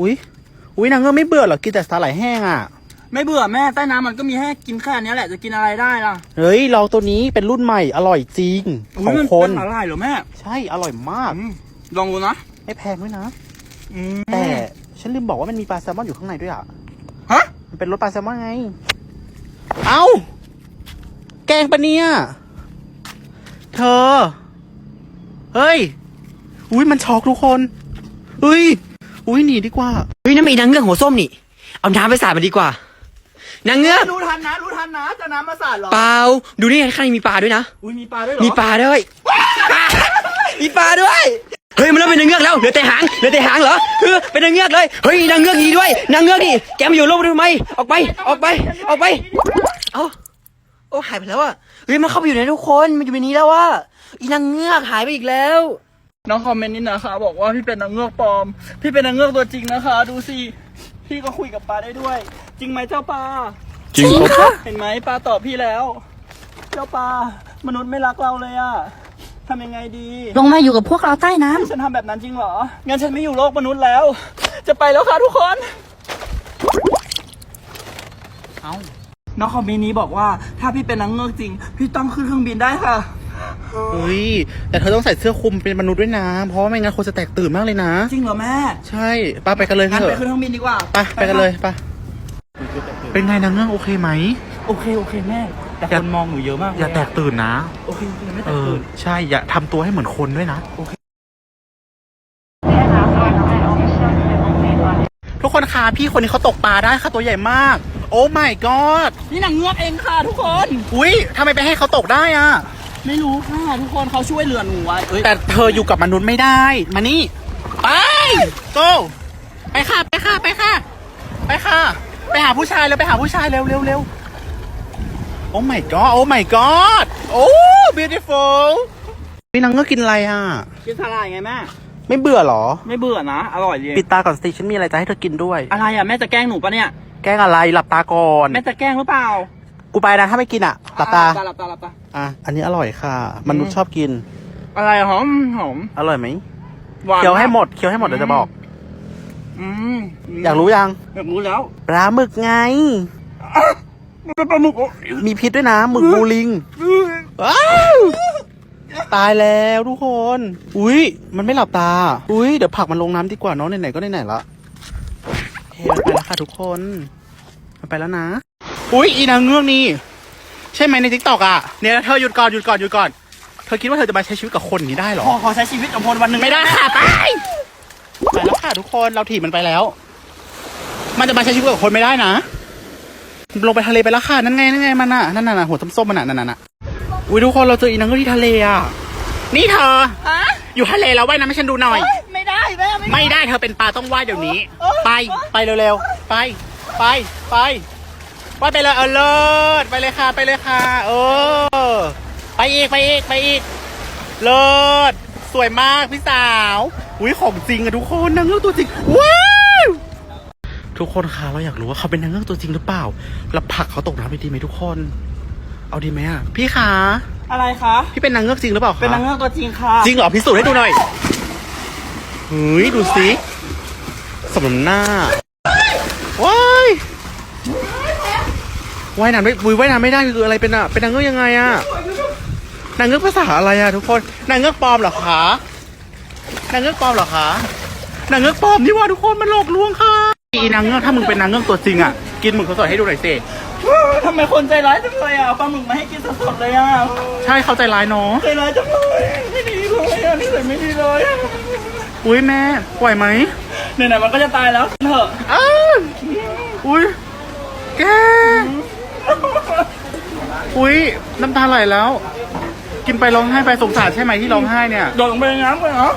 อุ้ยอุ้ยนางเงือกไม่เบื่อเหรอกินแต่สาหร่ายแห้งอะ ไม่เบื่อแม่ใต้น้ำมันก็มีให้กินแค่อันเนี้ยแหละจะกินอะไรได้ล่ะเฮ้ยลองตัวนี้เป็นรุ่นใหม่อร่อยจริงอุ๊ขยองมัคน เป็นอะไรเหรอแม่ใช่อร่อยมากอืมลองดูนะไม่แพงด้วยนะ อืมแต่ฉันลืมบอกว่ามันมีปลาแซลมอนอยู่ข้างในด้วยอะ ฮะมันเป็นรสปลาแซลมอนไง เอ้า แกงปะเนี่ย เธอ เฮ้ย อุ้ยมันช็อกทุกคนเฮ้ย อุ้ยหนีดีกว่าเฮ้ยนั่นมีนางเงือกหัวส้มนี่ เอาน้ำไปสาดมันดีกว่านางเงือกรู้ทันนะ รู้ทันนะ จะน้ำมาสาดเหรอ เปล่าดูนี่ไงข้างในมีปลาด้วยนะ อุ้ยมีปลาด้วยเหรอ มีปลาด้วย มีปลาด้วย เฮ้ยมันเริ่มเป็นนางเงือกแล้วเหลือแต่หางเหลือแต่หางเหรอเออเป็นนางเงือกเลยเฮ้ยนางเงือกนี้ด้วยนางเงือกนี่แกมาอยู่โลกทำไมออกไปออกไปออกไปเอ้าโอ้หายไปแล้วอะเฮ้ยมันเข้าไปอยู่ในทุกคนมันอยู่ในนี้แล้วว่าอีนางเงือกหายไปอีกแล้ว น้องคอมเมนต์นี่นะคะ บอกว่าพี่เป็นนางเงือกปลอม พี่เป็นนางเงือกตัวจริงนะคะ ดูสิพี่ก็คุยกับปลาได้ด้วย จริงไหมเจ้าปลาจริงครับเห็นไหมปลาตอบพี่แล้ว เจ้าปลามนุษย์ไม่รักเราเลยอะทำยังไงดี ลงมาอยู่กับพวกเราใต้น้ำฉันทำแบบนั้นจริงเหรองั้นฉันไม่อยู่โลกมนุษย์แล้ว จะไปแล้วค่ะทุกคนเอ้าน้องคอมเมนต์นี้บอกว่า ถ้าพี่เป็นนางเงือกจริง พี่ต้องขึ้นเครื่องบินได้ค่ะ เฮ้ย แต่เธอต้องใส่เสื้อคลุมเป็นมนุษย์ด้วยนะ เพราะว่าไม่งั้นคนจะแตกตื่นมากเลยนะ จริงเหรอแม่ ใช่ป้าไปกันเลยงั้นเถไปอะขึ้นเครื่องบินดีกว่าไปไปกันเลยไปเป็นไงนางเงือกโอเคไหม โอเคโอเคแม่ แต่อย่าคนมองหนูเยอะมากเลอย่าแตกตื่นนะ โอเคโอเคไม่แตเอกอ ตื่นใช่ อย่าทำตัวให้เหมือนคนด้วยนะ ทุกคนคะพี่คนนี้เขาตกปลาได้ค่ะตัวใหญ่มาก โอ้ my god นี่นางเงือกเองค่ะทุกคน อุ้ยทำไมไปให้เขาตกได้อะ ไม่รู้ค่ะทุกคนเขาช่วยเหลือหนูไว้เอ้ยแต่เธออยู่กับมนุษย์ไม่ได้ มานี่ ไป go ไปค่ะ ไปค่ะ ไปค่ะ ไปค่ะ ไปหาผู้ชายเร็วไปหาผู้ชายเร็วเร็วเร็วโอ้ my god โอ้ my god โอ้ beautiful พี่นางเงือกกินอะไรอะ กินสลายไงแม่ ไม่เบื่อเหรอ ไม่เบื่อนะ อร่อยดีปิดตาก่อนสิฉันมีอะไรจะให้เธอกินด้วย อะไรอะแม่จะแกล้งหนูปะเนี่ย แกล้งอะไรหลับตาก่อน แม่จะแกล้งหรือเปล่า กูไปนะถ้าไม่กินอะหลับตา อะหลับตาหลับตา อะ อันนี้อร่อยค่ะ มนุษย์ชอบกิน อะไรหอมหอมอร่อยไหมหวานเคี้ยวให้หมดเคี้ยวให้หมดเดี๋ยวจะบอก อืมอยากรู้ยัง อยากรู้แล้วปลาหมึกไง มันเป็นปลาหมึกเหรอมีพิษด้วยนะหมึกบูลิงว้าวตายแล้วทุกคน อุ้ยมันไม่หลับตา อุ้ยเดี๋ยวผลักมันลงน้ำดีกว่าเน้องไหนๆก็ไหนๆละเฮ้ยมันไปแล้วค่ะทุกคน มันไปแล้วนะ อุ้ยอีนางเงือกนี่ใช่ไหมในทิกตอกอะเนี่ยเธอหยุดก่อนหยุดก่อนหยุดก่อนเธอคิดว่าเธอจะมาใช้ชีวิตกับคนอย่างนี้ได้เหรอ ขอขอใช้ชีวิตกับพลวันหนึ่งไม่ได้ค่ะไปไปแล้วค่ะทุกคนเราถีบมันไปแล้ว มันจะมาใช้ชีวิตกับคนไม่ได้นะ ลงไปทะเลไปแล้วค่ะนั่นไงนั่นไงมันน่ะนั่นน่ะหัวส้มๆมันน่ะนั่นน่ะอุ้ยทุกคนเราเจออีนังเงือกที่ทะเลอะนี่เธอฮะอยู่ทะเลแล้วว่ายน้ำให้ฉันดูหน่อยเอ้ยไม่ได้แม่ไม่ไม่ได้เธอเป็นปลาต้องว่ายเดี๋ยวนี้เอ้ยไปไปเร็วๆไปไปไป ว่ายไปเลยเออเลิศไปเลยค่ะไปเลยค่ะเออไปอีกไปอีกไปอีก เลิศสวยมากพี่สาวอุ้ยของจริงอะทุกคนนางเงือกตัวจริงว้าวทุกคนคะเราอยากรู้ว่าเขาเป็นนางเงือกตัวจริงหรือเปล่าเราผลักเขาตกน้ำไปดีไหมทุกคน เอาดีไหมอะพี่คะอะไรคะพี่เป็นนางเงือกจริงหรือเปล่าคะเป็นนางเงือกตัวจริงค่ะจริงเหรอพิสูจน์ให้ดูหน่อยเฮ้ยดูสิสมน้ำหน้าว้าย ว่ายน้ำไม่วุ้ยว่ายน้ำไม่ได้คืออะไรเป็นอะเป็นนางเงือกยังไงอะนางเงือกภาษาอะไรอะทุกคนนางเงือกปลอมเหรอคะนางเงือกปลอมเหรอคะนางเงือกปลอมนี่ว่าทุกคนมันหลอกลวงค่ะอีนางเงือกถ้ามึงเป็นนางเงือกตัวจริงอะกินหมึกสดๆให้ดูหน่อยสิทำไมคนใจร้ายจังเลยอะเอาปลาหมึกมาให้กินสดๆเลยอะใช่เขาใจร้ายเนาะใจร้ายจังเลยไม่ดีเลยอะนี่ใส่ไม่ดีเลยอะอุ้ยแม่ไหวไหมไหนๆมันก็จะตายแล้วเถอะอ้าวอุ้ยแก อุ้ยน้ำตาไหลแล้ว กินไปร้องไห้ไปสงสารใช่ไหมที่ร้องไห้เนี่ย โดดลงไปในน้ำเลยเหรอ